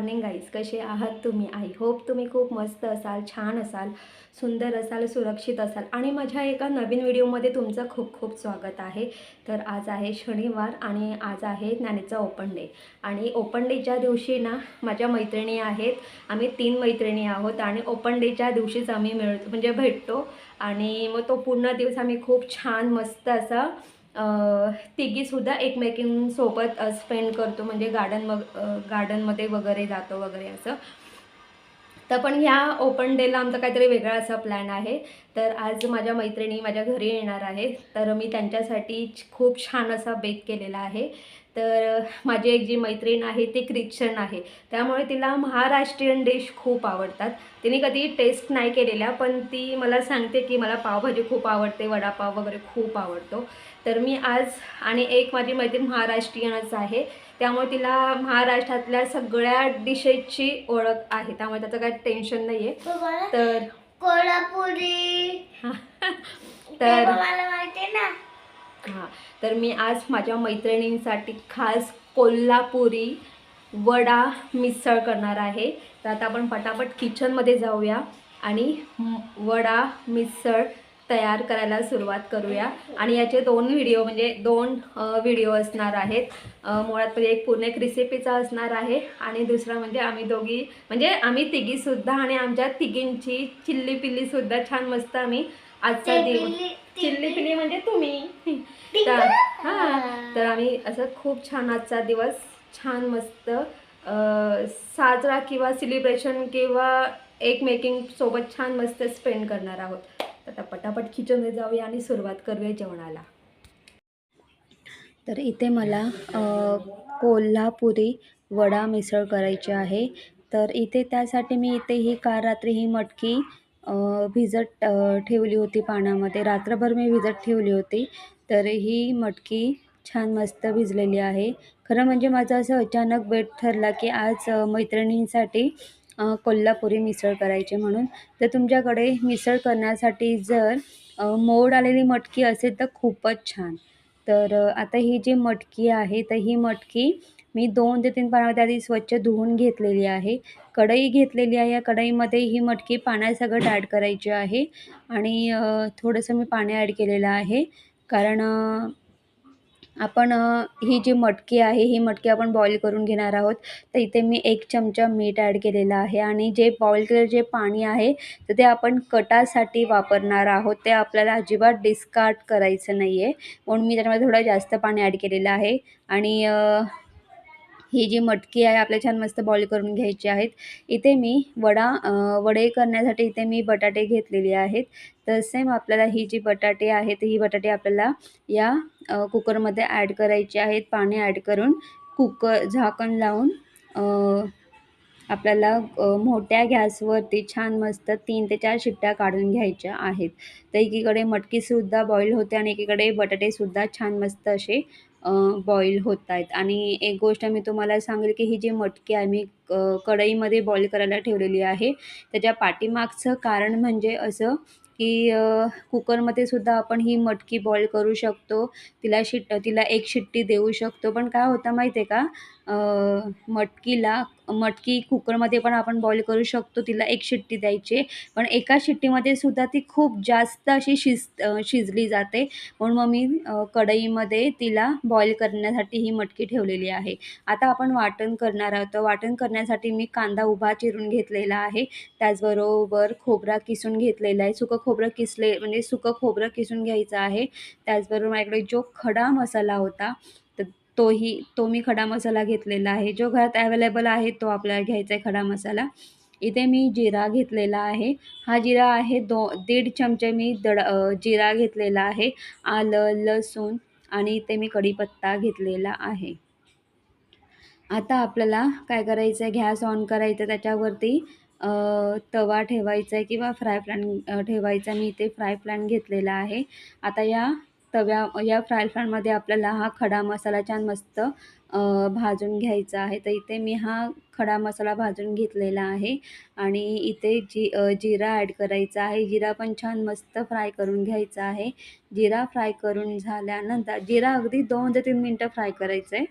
Morning guys कसे आहात तुम्ही? आय होप तुम्ही खूप मस्त असाल छान असाल सुंदर असाल सुरक्षित असाल. आणि माझ्या एका नवीन व्हिडिओमध्ये तुमचं खूप खूप स्वागत आहे. तर आज आहे शनिवार आणि आज आहे ज्ञानेचा ओपन डे आणि ओपन डेच्या दिवशी ना माझ्या मैत्रिणी आहेत. आम्ही तीन मैत्रिणी आहोत आणि ओपन डेच्या दिवशीच आम्ही मिळतो म्हणजे भेटतो. आणि मग तो पूर्ण दिवस आम्ही खूप छान मस्त असा तिघीसुद्धा एकमेकींसोबत स्पेंड करतो. म्हणजे गार्डन मग गार्डनमध्ये वगैरे जातो वगैरे असं. तर पण ह्या ओपन डेला आमचा काहीतरी वेगळा असा प्लॅन आहे. तर आज माझ्या मैत्रिणी माझ्या घरी येणार आहे तर मी त्यांच्यासाठी खूप छान असा बेक केलेला आहे. तर माझी एक जी मैत्रीण आहे ती क्रिश्चन आहे. त्यामुळे तिला महाराष्ट्रीयन डिश खूप आवडतात. तिने कधी टेस्ट नाही केलेल्या पण ती मला सांगते की मला पावभाजी खूप आवडते वडापाव वगैरे खूप आवडतो. तर मी आज आणि एक माझी मैत्रीण महाराष्ट्रीयनच आहे. त्यामुळे तिला महाराष्ट्रातल्या सगळ्या डिशेसची ओळख आहे. त्यामुळे त्याचं काही टेन्शन नाही आहे तुम्हाला तर कोल्हापुरी. तर मला माहिती ना? हां. तर मी आज माझ्या मैत्रिणींसाठी खास कोल्हापुरी वडा मिसळ करणार आहे. तर आता आपण पटापट किचनमध्ये जाऊया आणि वडा मिसळ तयार करायला सुरुवात करूया. आणि याचे दोन व्हिडिओ म्हणजे दोन व्हिडिओ असणार आहेत. मुळात म्हणजे एक पूर्ण एक रेसिपीचा असणार आहे आणि दुसरा म्हणजे आम्ही दोघी म्हणजे आम्ही तिघीसुद्धा आणि आमच्या तिघींची चिल्ली पिल्लीसुद्धा छान मस्त आम्ही आजचा दिवस चिल्ली पिल्ली. म्हणजे तुम्ही. तर हां तर आम्ही असं खूप छान आजचा दिवस छान मस्त साजरा किंवा सेलिब्रेशन किंवा एकमेकिंग सोबत छान मस्त स्पेंड करणार आहोत. आता पटापट किचनमध्ये जाऊया आणि सुरुवात करूया जेवणाला. तर इथे मला कोल्हापुरी वडा मिसळ करायची आहे. तर इथे त्यासाठी मी इथे ही काल रात्री ही मटकी भिजत ठेवली होती पाण्यामध्ये रात्रभर मी भिजत ठेवली होती. तर ही मटकी छान मस्त भिजलेली आहे. खरं म्हणजे माझं असं अचानक बेट ठरला की आज मैत्रिणींसाठी कोल्हापुरी मिसळ करायची म्हणून. तर तुमच्याकडे मिसळ करण्यासाठी जर मोड आलेली मटकी असेल तर खूपच छान. तर आता ही जी मटकी आहे तर ही मटकी मी दोन ते तीन पाण्यामध्ये आधी स्वच्छ धुवून घेतलेली आहे. कढई घेतलेली आहे. या कढईमध्ये ही मटकी पाण्यासकट ॲड करायची आहे. आणि थोडंसं मी पाणी ॲड केलेलं आहे. कारण आपण ही जी मटकी आहे ही मटकी आपण बॉईल करून घेणार आहोत. तर इथे मी एक चमचा मीठ ॲड केलेलं आहे आणि जे बॉईल केलेलं जे पाणी आहे तर ते आपण कटासाठी वापरणार आहोत. ते आपल्याला अजिबात डिस्कार्ड करायचं नाही आहे म्हणून मी त्याच्यामध्ये थोडं जास्त पाणी ॲड केलेलं आहे. आणि ही जी मटकी आहे आपल्या छान मस्त बॉईल करून घ्यायची आहेत. इथे मी वडा वडे करण्यासाठी इथे मी बटाटे घेतलेले आहेत. तर सेम आपल्याला ही जी बटाटे आहेत ही बटाटे आपल्याला या कुकरमध्ये ॲड करायचे आहेत. पाणी ॲड करून कुकर झाकण लावून आपल्याला मोठ्या गॅसवरती छान मस्त तीन ते चार शिट्ट्या काढून घ्यायच्या आहेत. तर एकीकडे मटकीसुद्धा बॉईल होते आणि एकीकडे बटाटेसुद्धा छान मस्त असे बॉईल होत आहेत. आणि एक गोष्ट मी तुम्हाला सांगेल की ही जी मटकी आहे मी क कढईमध्ये बॉईल करायला ठेवलेली आहे त्याच्या पाठीमागचं कारण म्हणजे असं की कुकरमध्ये सुद्धा आपण ही मटकी बॉईल करू शकतो. तिला शिट तिला एक शिट्टी देऊ शकतो. पण काय होतं माहिती आहे का? मटकीला मटकी कुकरमध्ये पण आपण बॉईल करू शकतो. तिला एक शिट्टी द्यायची. पण एका शिट्टीमध्ये सुद्धा ती खूप जास्त अशी शिज शिजली जाते. म्हणून मग मी कढईमध्ये तिला बॉईल करण्यासाठी ही मटकी ठेवलेली आहे. आता आपण वाटण करणार आहोत. वाटण करण्यासाठी मी कांदा उभा चिरून घेतलेला आहे. त्याचबरोबर खोबरा किसून घेतलेला आहे. सुकं खोबरं किसले म्हणजे सुकं खोबरं किसून घ्यायचं आहे. त्याचबरोबर माझ्याकडे जो खडा मसाला होता तोही तो मी खडा मसाला घेतलेला आहे. जो घरात ॲवेलेबल आहे तो आपल्याला घ्यायचा आहे खडा मसाला. इथे मी जिरा घेतलेला आहे. हा जिरा आहे दो दीड चमचे मी दड जिरा घेतलेला आहे. आलं लसूण आणि इथे मी कढीपत्ता घेतलेला आहे. आता आपल्याला काय करायचं आहे गॅस ऑन करायचं त्याच्यावरती तवा ठेवायचा आहे किंवा फ्राय प्लॅन ठेवायचा. मी इथे फ्राय प्लॅन घेतलेला आहे. आता या तव्या या फ्राय पॅनमध्ये आपल्याला हा खडा मसाला छान मस्त भाजून घ्यायचा आहे. तर इथे मी हा खडा मसाला भाजून घेतलेला आहे. आणि इथे जी जिरा ॲड करायचा आहे. जिरा पण छान मस्त फ्राय करून घ्यायचा आहे. जिरा फ्राय करून झाल्यानंतर जिरा अगदी दोन ते तीन मिनटं फ्राय करायचं आहे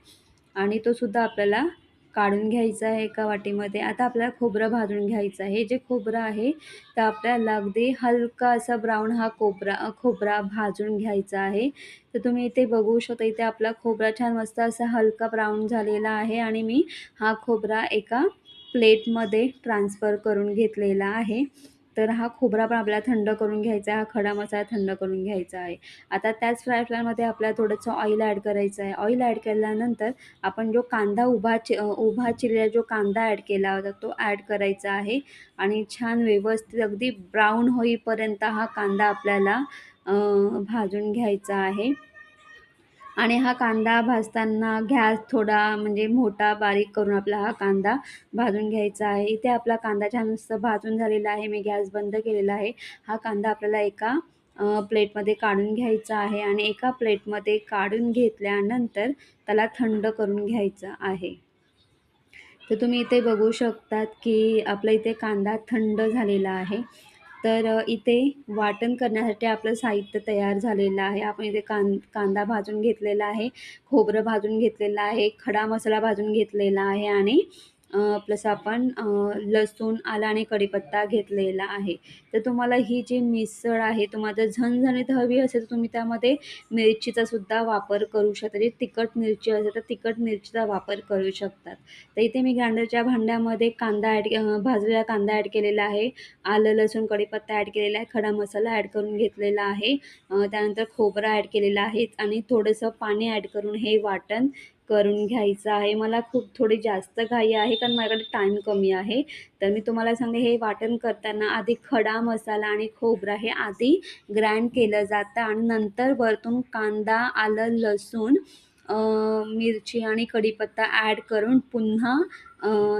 आणि तो सुद्धा आपल्याला काढून घ्यायचं आहे एका वाटीमध्ये. आता आपल्याला खोबरं भाजून घ्यायचं आहे. जे खोबरं आहे तर आपल्याला अगदी हलका असा ब्राऊन हा कोबरा खोबरा भाजून घ्यायचा आहे. तर तुम्ही इथे बघू शकता इथे आपला खोबरा छान मस्त असा हलका ब्राऊन झालेला आहे आणि मी हा खोबरा एका प्लेटमध्ये ट्रान्सफर करून घेतलेला आहे. तर हा खोबरा पण आपल्याला थंड करून घ्यायचा आहे हा खडा मसाला थंड करून घ्यायचा आहे. आता त्याच फ्राय पॅनमध्ये आपल्याला थोडंसं ऑइल ॲड करायचं आहे. ऑइल ॲड केल्यानंतर आपण जो कांदा उभा चि उभा चिरलेला जो कांदा ॲड केला होता तो ॲड करायचा आहे. आणि छान व्यवस्थित अगदी ब्राऊन होईपर्यंत हा कांदा आपल्याला भाजून घ्यायचा आहे. आणि हा कांदा भाजताना गॅस थोडा म्हणजे मोठा बारीक करून आपला हा कांदा भाजून घ्यायचा आहे. इथे आपला कांदा छान मस्त भाजून झालेला आहे. मी गॅस बंद केलेला आहे. हा कांदा आपल्याला एका प्लेटमध्ये काढून घ्यायचा आहे आणि एका प्लेटमध्ये काढून घेतल्यानंतर त्याला थंड करून घ्यायचं आहे. तर तुम्ही इथे बघू शकतात की आपला इथे कांदा थंड झालेला आहे. तर इथे वाटण करण्यासाठी आपलं साहित्य तयार झालेलं आहे. आपण इथे कां कांदा भाजून घेतलेला आहे खोबरं भाजून घेतलेलं आहे खडा मसाला भाजून घेतलेला आहे आणि प्लस आपण लसूण आला आणि कढीपत्ता घेतलेला आहे. तर तुम्हाला ही जी मिसळ आहे तुम्हाला जर झणझणीत हवी असेल तर तुम्ही त्यामध्ये मिरचीचा सुद्धा वापर करू शकता. जे तिखट मिरची असेल तर तिखट मिरचीचा वापर करू शकतात. तर इथे मी ग्राइंडरच्या भांड्यामध्ये कांदा ॲड भाजलेला कांदा ॲड केलेला आहे. आलं लसूण कढीपत्ता ॲड केलेला आहे. खडा मसाला ॲड करून घेतलेला आहे. त्यानंतर खोबरा ॲड केलेला आहे आणि थोडंसं पाणी ॲड करून हे वाटण करून घ्यायचं आहे. मला खूप थोडी जास्त घाई आहे कारण माझ्याकडे टाईम कमी आहे. तर मी तुम्हाला सांगते हे वाटण करताना आधी खडा मसाला आणि खोबरा हे आधी ग्राइंड केलं जातं आणि नंतर वरतून कांदा आलं लसूण मिरची आणि कढीपत्ता ॲड करून पुन्हा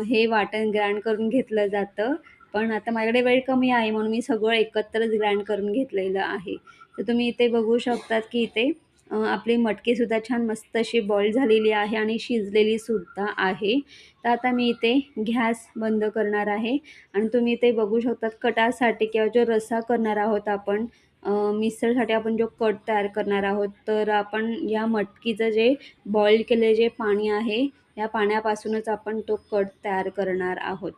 हे वाटण ग्राइंड करून घेतलं जातं. पण आता माझ्याकडे वेळ कमी आहे म्हणून मी सगळं एकत्रच ग्राइंड करून घेतलेलं आहे. तर तुम्ही इथे बघू शकतात की इथे आपली मटकीसुद्धा छान मस्त अशी बॉईल झालेली आहे आणि शिजलेली सुद्धा आहे. तर आता मी इथे गॅस बंद करणार आहे. आणि तुम्ही इथे बघू शकतात कटासाठी किंवा जो रस्सा करणार आहोत आपण मिसळसाठी आपण जो कट तयार करणार आहोत. तर आपण या मटकीचं जे बॉईल केले जे पाणी आहे या पाण्यापासूनच आपण तो कट तयार करणार आहोत.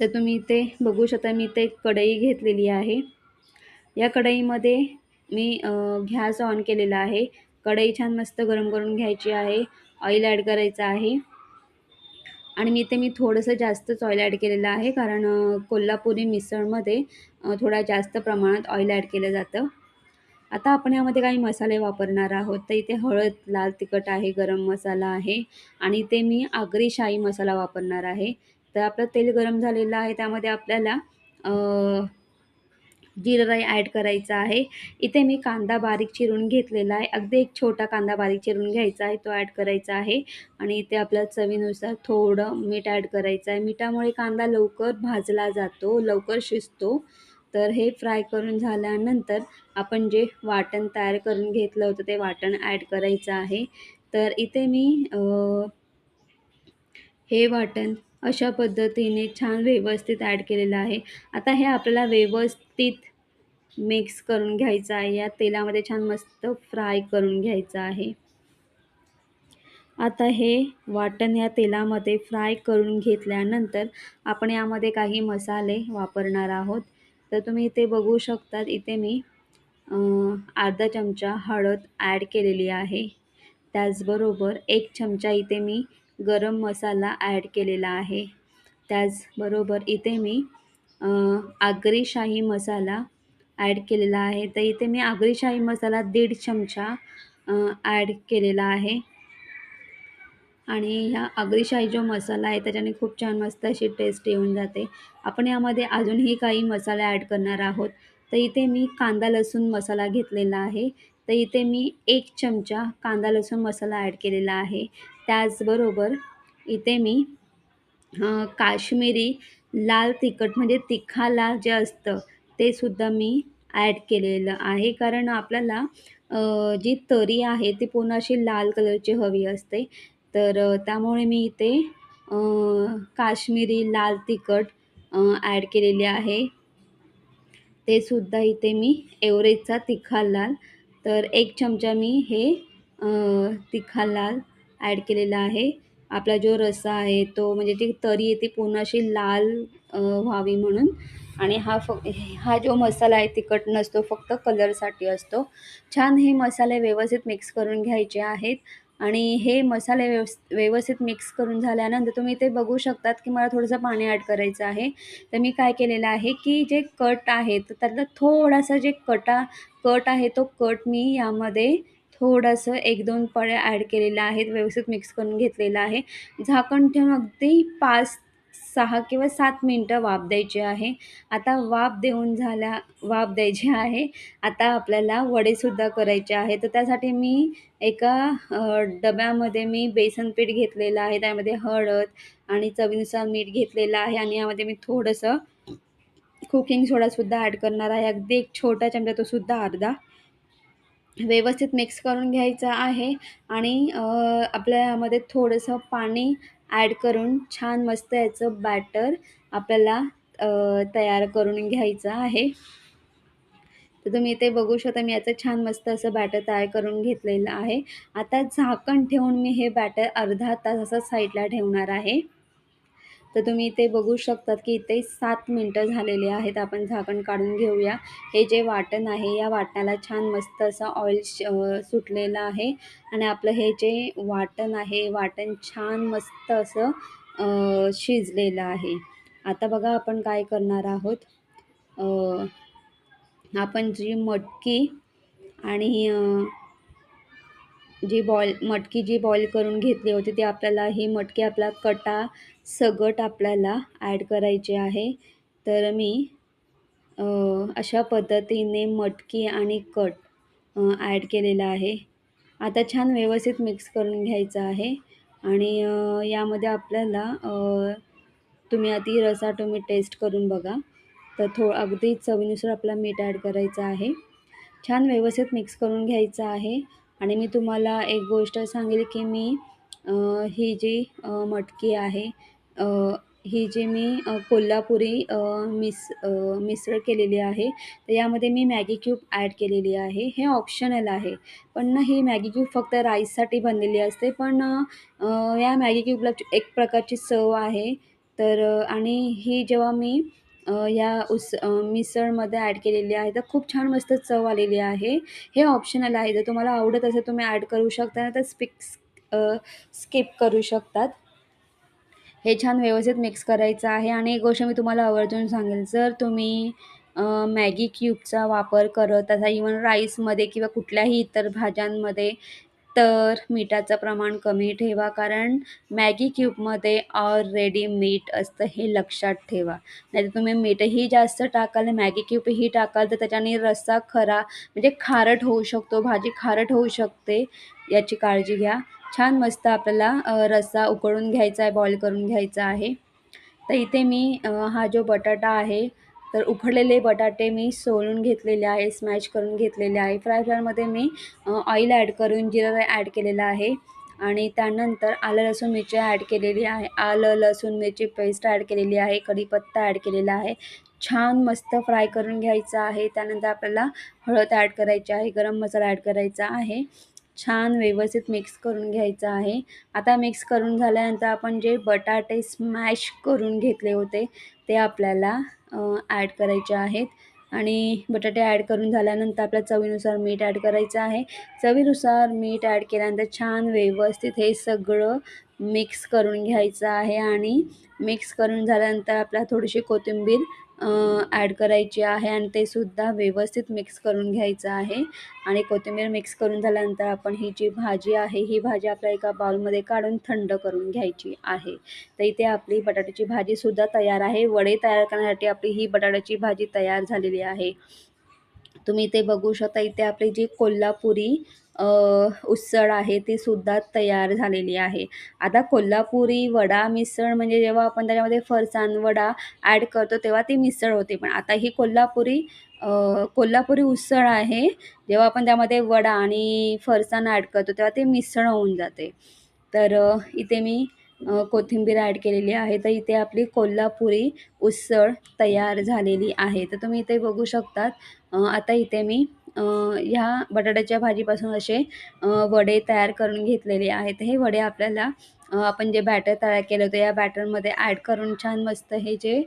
तर तुम्ही इथे बघू शकता मी इथे कढई घेतलेली आहे. या कढईमध्ये मी गॅस ऑन केलेला आहे. कढई छान मस्त गरम करून घ्यायची आहे. ऑइल ॲड करायचं आहे. आणि मी इथे मी थोडंसं जास्तच ऑइल ॲड केलेलं आहे कारण कोल्हापुरी मिसळमध्ये थोडा जास्त प्रमाणात ऑइल ॲड केलं जातं. आता आपण यामध्ये काही मसाले वापरणार आहोत. तर इथे हळद लाल तिखट आहे गरम मसाला आहे. आणि इथे मी आगरी शाही मसाला वापरणार आहे. तर आपलं तेल गरम झालेलं आहे. त्यामध्ये आपल्याला जिरं राई ॲड करायचा आहे. इथे मी कांदा बारीक चिरून घेतलेला आहे. अगदी एक छोटा कांदा बारीक चिरून घ्यायचा आहे. तो ॲड करायचा आहे. आणि इथे आपल्या चवीनुसार थोडं मीठ ॲड करायचं आहे. मिठामुळे कांदा लवकर भाजला जातो लवकर शिजतो. तर हे फ्राय करून झाल्यानंतर आपण जे वाटण तयार करून घेतलं होतं ते वाटण ॲड करायचं आहे. तर इथे मी हे वाटण अशा पद्धतीने छान व्यवस्थित ॲड केलेलं आहे. आता हे आपल्याला व्यवस्थित मिक्स करून घ्यायचं आहे. या तेलामध्ये छान मस्त फ्राय करून घ्यायचं आहे. आता हे वाटण या तेलामध्ये फ्राय करून घेतल्यानंतर आपण यामध्ये काही मसाले वापरणार आहोत. तर तुम्ही इथे बघू शकतात इथे मी अर्धा चमचा हळद ॲड केलेली आहे. त्याचबरोबर एक चमचा इथे मी गरम मसाला ॲड केलेला आहे. त्याचबरोबर इथे मी आगरी शाही मसाला ॲड केलेला आहे. तर इथे मी आगरी शाही मसाला दीड चमचा ॲड केलेला आहे. आणि ह्या आगरीशाही जो मसाला आहे त्याच्याने खूप छान मस्त अशी टेस्ट येऊन जाते. आपण यामध्ये अजूनही काही मसाला ॲड करणार आहोत. तर इथे मी कांदा लसूण मसाला घेतलेला आहे. तर इथे मी एक चमचा कांदा लसूण मसाला ॲड केलेला आहे. त्याचबरोबर इथे मी काश्मीरी लाल तिखट म्हणजे तिखा लाल जे असतं ते सुद्धा मी ॲड केलेलं आहे. कारण आपल्याला जी तरी आहे ती पूर्ण अशी लाल कलरची हवी असते. तर त्यामुळे मी इथे काश्मीरी लाल तिखट ॲड केलेली आहे. ते सुद्धा इथे मी एवरेजचा तिखा लाल तर एक चमचा मी हे तिखा लाल ॲड केलेला आहे. आपला जो रस्सा आहे तो म्हणजे ती तरी आहे ती पूर्ण अशी लाल व्हावी म्हणून. आणि हा फ हा जो मसाला आहे तिखट नसतो फक्त कलरसाठी असतो. छान हे मसाले व्यवस्थित मिक्स करून घ्यायचे आहेत. आणि हे मसाले व्यवस् व्यवस्थित मिक्स करून झाल्यानंतर तुम्ही ते बघू शकतात की मला थोडंसं पाणी ॲड करायचं आहे. तर मी काय केलेलं आहे की जे कट आहे तर त्यातलं थोडासा जे कटा कट आहे तो कट मी यामध्ये थोडंसं एक दोन पळ्या ॲड केलेल्या आहेत व्यवस्थित मिक्स करून घेतलेलं आहे. झाकण ठेवून अगदी पाच सहा किंवा सात मिनटं वाफ द्यायची आहे. आता वाफ देऊन झाल्या वाफ द्यायची आहे. आता आपल्याला वडेसुद्धा करायचे आहे तर त्यासाठी मी एका डब्यामध्ये मी बेसन पीठ घेतलेलं आहे. त्यामध्ये हळद आणि चवीनुसार मीठ घेतलेलं आहे. आणि यामध्ये मी थोडंसं कुकिंग सोडासुद्धा ॲड करणार आहे. अगदी एक छोटा चमचा तो सुद्धा अर्धा व्यवस्थित मिक्स करून घ्यायचं आहे. आणि आपल्या यामध्ये थोडंसं पाणी ॲड करून छान मस्त याचं बॅटर आपल्याला तयार करून घ्यायचं आहे. तर तुम्ही इथे बघू शकता मी याचं छान मस्त असं बॅटर तयार करून घेतलेलं आहे. आता झाकण ठेवून मी हे बॅटर अर्धा तास असं साईडला ठेवणार आहे. तर तुम्ही इथे बघू शकतात की इथे सात मिनटं झालेले आहेत. आपण झाकण काढून घेऊया. हे जे वाटण आहे या वाटणाला छान मस्त असं ऑइल सुटलेलं आहे. आणि आपलं हे जे वाटण आहे वाटण छान मस्त असं शिजलेलं आहे. आता बघा आपण काय करणार आहोत. आपण जी मटकी आणि जी बॉईल मटकी जी बॉईल करून घेतली होती ती आपल्याला ही मटकी आपला कटा सगट आपल्याला ॲड करायची आहे. तर मी अशा पद्धतीने मटकी आणि कट ॲड केलेला आहे. आता छान व्यवस्थित मिक्स करून घ्यायचं आहे. आणि यामध्ये आपल्याला तुम्ही आधी रसा तुम्ही टेस्ट करून बघा. तर थो अगदी चवीनुसार आपला मीठ ॲड करायचं आहे. छान व्यवस्थित मिक्स करून घ्यायचं आहे. आणि मी तुम्हाला एक गोष्ट सांगेल की मी ही जी मटकी आहे ही जी मी कोल्हापुरी मिस मिसळ केलेली आहे तर यामध्ये मी मॅगी क्यूब ॲड केलेली आहे. हे ऑप्शनल आहे पण ना ही मॅगी क्यूब फक्त राईससाठी बनलेली असते पण या मॅगी क्यूबला एक प्रकारची चव आहे. तर आणि ही जेव्हा मी या उस मिसळमध्ये ॲड केलेली आहे. तर खूप छान मस्त चव आलेली आहे. हे ऑप्शनल आहे. जर तुम्हाला आवडत असेल तुम्ही ॲड करू शकता. नाही तर स्पिक्स स्किप करू शकतात. हे छान व्यवस्थित मिक्स करायचं आहे. आणि एक गोष्ट मी तुम्हाला आवर्जून सांगेल. जर तुम्ही मॅगी क्यूबचा वापर करत असा इवन राईसमध्ये किंवा कुठल्याही इतर भाज्यांमध्ये तर मिठाचं प्रमाण कमी ठेवा कारण मॅगी क्यूबमध्ये ऑलरेडी मीठ असतं हे लक्षात ठेवा. नाहीतर तुम्ही मीठही जास्त टाकाल मॅगी क्यूबही टाकाल तर त्याच्याने रस्सा खरा म्हणजे खारट होऊ शकतो भाजी खारट होऊ शकते याची काळजी घ्या. छान मस्त आपल्याला रस्सा उकळून घ्यायचा आहे बॉईल करून घ्यायचा आहे. तर इथे मी हा जो बटाटा आहे तर उकडलेले बटाटे मी सोलून घेतलेले आहे स्मॅश करून घेतलेले आहे. फ्राय फ्रायमध्ये मी ऑइल ॲड करून जिरं ॲड केलेलं आहे. आणि त्यानंतर आलं लसूण मिरची ॲड केलेली आहे. आलं लसूण मिरची पेस्ट ॲड केलेली आहे. कढीपत्ता ॲड केलेला आहे. छान मस्त फ्राय करून घ्यायचं आहे. त्यानंतर आपल्याला हळद ॲड करायची आहे. गरम मसाला ॲड करायचा आहे. छान व्यवस्थित मिक्स करून घ्यायचं आहे. आता मिक्स करून झाल्यानंतर आपण जे बटाटे स्मॅश करून घेतले होते ते आपल्याला ॲड करायचे आहेत. आणि बटाटे ॲड करून झाल्यानंतर आपल्या चवीनुसार मीठ ॲड करायचं आहे. चवीनुसार मीठ ॲड केल्यानंतर छान व्यवस्थित हे सगळं मिक्स करून घ्यायचं आहे. आणि मिक्स करून झाल्यानंतर आपल्याला थोडीशी कोथिंबीर ॲड करायची आहे आणि ते सुद्धा व्यवस्थित मिक्स करून घ्यायचं आहे. आणि कोथिंबीर मिक्स करून झाल्यानंतर आपण ही जी भाजी आहे ही भाजी आपल्या एका बाउलमध्ये काढून थंड करून घ्यायची आहे. तर इथे आपली बटाट्याची भाजीसुद्धा तयार आहे. वडे तयार करण्यासाठी आपली ही बटाट्याची भाजी तयार झालेली आहे. तुम्ही इथे बघू शकता इथे आपली जी कोल्हापुरी उसळ आहे ती सुद्धा तयार झालेली आहे. आता कोल्हापुरी वडा मिसळ म्हणजे जेव्हा आपण त्याच्यामध्ये फरसाण वडा ॲड करतो तेव्हा ती मिसळ होते. पण आता ही कोल्हापुरी कोल्हापुरी उसळ आहे. जेव्हा आपण त्यामध्ये वडा आणि फरसाण ॲड करतो तेव्हा ते मिसळ होऊन जाते. तर इथे मी कोथिंबीर ॲड केलेली आहे. तर इथे आपली कोल्हापुरी उसळ तयार झालेली आहे. तर तुम्ही इथे बघू शकतात. आता इथे मी ह्या बटाट्याच्या भाजीपासून असे वडे तयार करून घेतलेले आहेत. हे वडे आपल्याला आपण जे बॅटर तयार केलं होतं या बॅटरमध्ये ॲड करून छान मस्त हे जे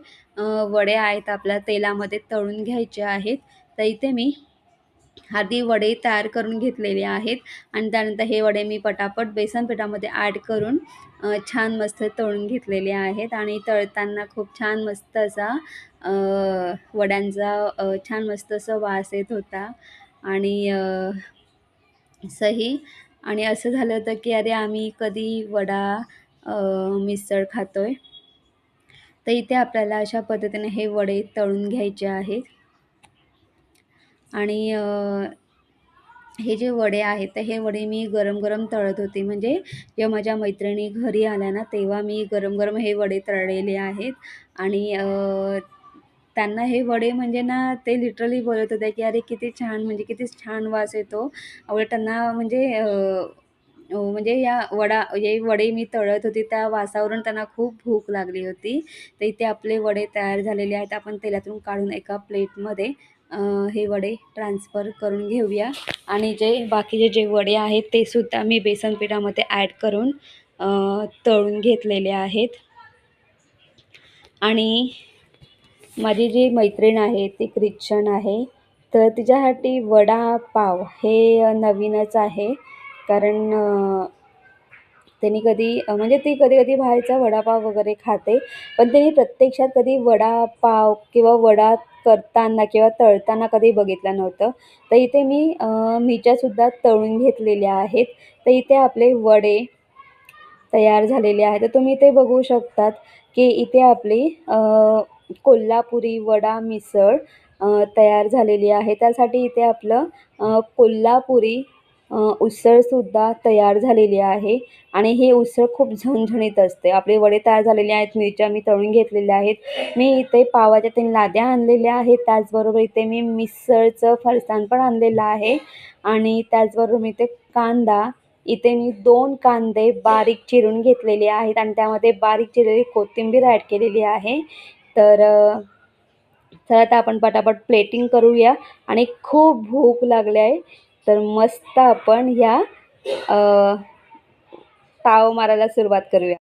वडे आहेत आपल्या तेलामध्ये तळून घ्यायचे आहेत. तर इथे मी आधी वडे तयार करून घेतलेले आहेत. आणि त्यानंतर हे वडे मी पटापट बेसन पिठामध्ये ॲड करून छान मस्त तळून घेतलेले आहेत. आणि तळताना खूप छान मस्त असा वड्यांचा छान मस्त असं वास येत होता. आणि सही. आणि असं झालं होतं की अरे आम्ही कधी वडा मिसळ खातो आहे तर इथे आपल्याला अशा पद्धतीने हे वडे तळून घ्यायचे आहेत. आणि हे जे वडे आहेत तर हे वडे मी गरम-गरम तळत होते. म्हणजे जेव्हा माझ्या मैत्रिणी घरी आल्या ना, तेव्हा मी गरम-गरम हे वडे तळलेले आहेत. आणि त्यांना हे वडे म्हणजे ना, ते लिटरली बोलत होते, की "अरे किती छान! म्हणजे किती छान वास येतो." उलट त्यांना म्हणजे म्हणजे या वडा हे वडे मी तळत होती, त्या वासावरून त्यांना खूप भूक लागली होती. तर इथे आपले वडे तयार झालेले आहेत. आपण तेलातून काढून एका प्लेटमध्ये हे वडे ट्रान्सफर करून घेऊया आणि जे बाकीचे जे वडे आहेत ते सुद्धा मी बेसन पिठामध्ये ॲड करून तळून घेतलेले आहेत. आणि माझी जी मैत्रीण आहे ती ख्रिश्चन आहे. तर तिच्यासाठी वडापाव हे नवीनच आहे. कारण त्यांनी कधी म्हणजे ती कधी-कधी बाहेरचा वडापाव वगैरे खाते. पण त्यांनी प्रत्यक्षात कधी वडापाव किंवा वडा करताना किंवा तळताना कधी बघितलं नव्हतं. तर इथे मी मिच्यासुद्धा मिरच्यासुद्धा तळून घेतलेल्या आहेत. तर इथे आपले वडे तयार झालेले आहेत. तर तुम्ही ते बघू शकतात, की इथे आपली कोल्हापुरी वडा मिसळ तयार झालेली आहे. त्यासाठी इथे आपलं कोल्हापुरी उसळसुद्धा तयार झालेली आहे आणि ही उसळ खूप झणझणीत असते. आपले वडे तयार झालेले आहेत, मिरच्या मी तळून घेतलेल्या आहेत. मी इथे पावाच्या तीन लाद्या आणलेल्या आहेत. त्याचबरोबर इथे मी मिसळचं फरसाण पण आणलेलं आहे आणि त्याचबरोबर मी इथे कांदा इथे मी दोन कांदे बारीक चिरून घेतलेले आहेत आणि त्यामध्ये बारीक चिरलेली कोथिंबीर ॲड केलेली आहे. तर चला आता आपण पटापट प्लेटिंग करूया आणि खूप भूक लागली आहे. तर मस्त आपण ह्या ताव मारायला सुरुवात करूया.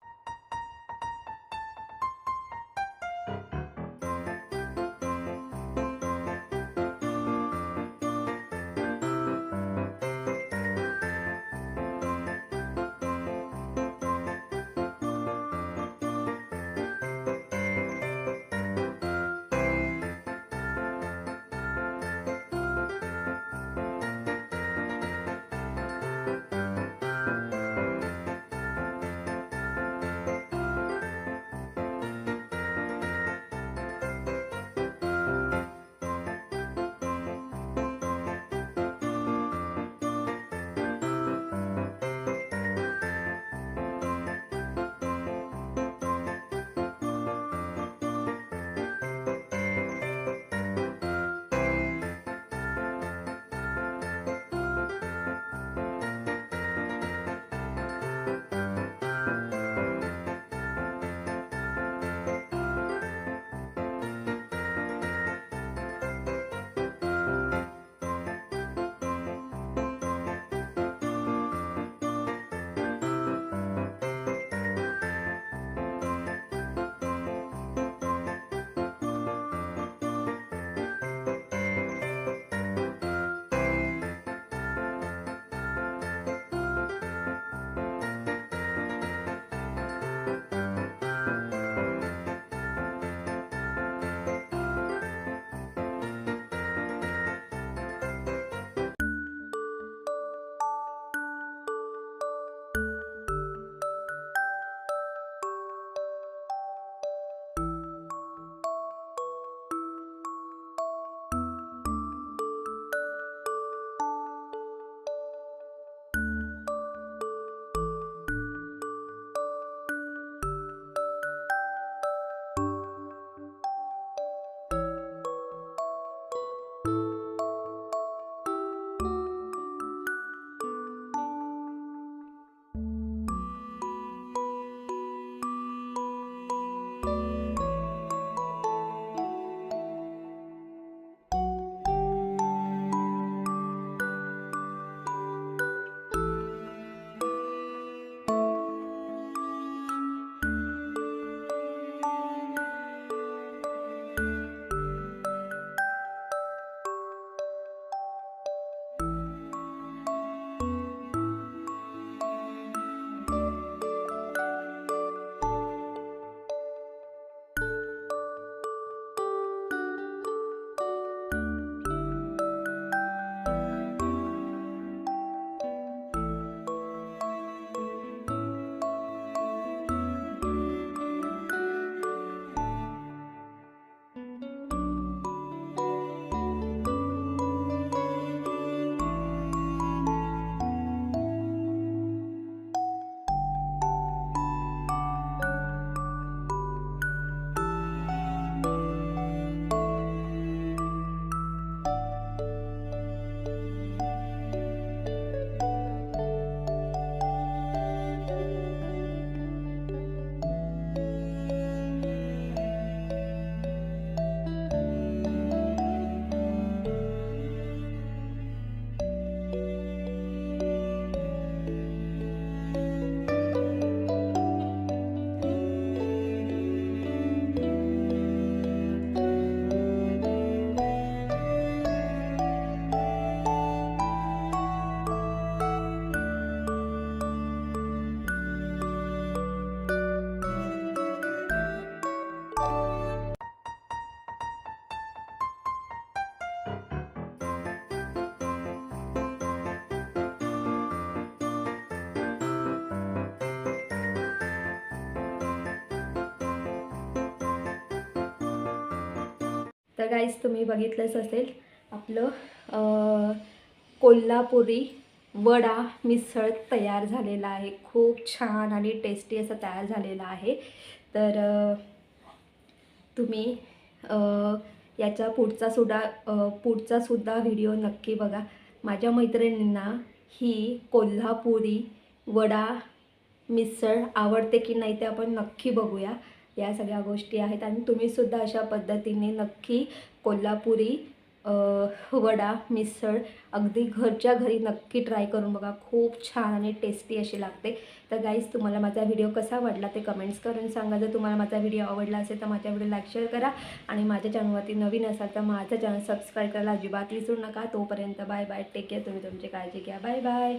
तर गाईज तुम्ही बघितलंच असेल आपलं कोल्हापुरी वडा मिसळ तयार झालेला आहे. खूप छान आणि टेस्टी असं तयार झालेला आहे. तर तुम्ही याचा याच्या पुढचा सुद्धा पुढचा सुद्धा व्हिडिओ नक्की बघा. माझ्या मैत्रिणींना ही कोल्हापुरी वडा मिसळ आवडते की नाही ते आपण नक्की बघूया. या सगळ्या गोष्टी आहेत. आणि तुम्हीसुद्धा अशा पद्धतीने नक्की कोल्हापुरी वडा मिसळ अगदी घरच्या घरी नक्की ट्राय करून बघा. खूप छान आणि टेस्टी अशी लागते. तर गाईज तुम्हाला माझा व्हिडिओ कसा वाटला ते कमेंट्स करून सांगा. जर तुम्हाला माझा व्हिडिओ आवडला असेल तर माझ्या व्हिडिओ लाईक शेअर करा. आणि माझ्या चॅनलवरती नवीन असाल तर माझा चॅनल सबस्क्राईब करायला अजिबात विसरू नका. तोपर्यंत बाय बाय टेक केअर तुम्ही तुमची काळजी घ्या. Bye bye